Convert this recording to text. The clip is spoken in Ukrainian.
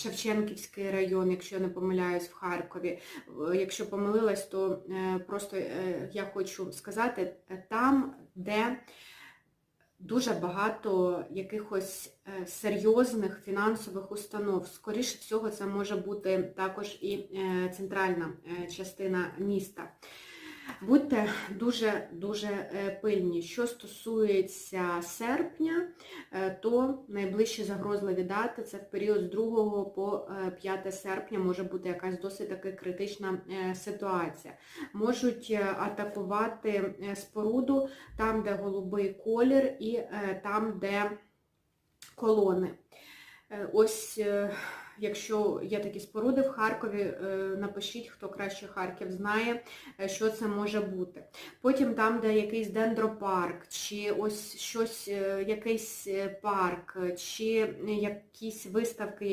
Шевченківський район, якщо я не помиляюсь, в Харкові. Е, Якщо помилилась, то е, просто е, я хочу сказати, там, де дуже багато якихось серйозних фінансових установ. Скоріше всього, це може бути також і центральна частина міста. Будьте дуже-дуже пильні. Що стосується серпня, то найближчі загрозливі дати це в період з 2 по е, 5 серпня може бути якась досить таки критична е, ситуація. Можуть е, атакувати е, споруду там, де голубий колір, і е, там, де колони. Е, Ось, е, якщо є такі споруди в Харкові, е, напишіть, хто краще Харків знає, е, що це може бути. Потім там, де якийсь дендропарк, чи ось щось, е, якийсь парк, чи якісь виставки,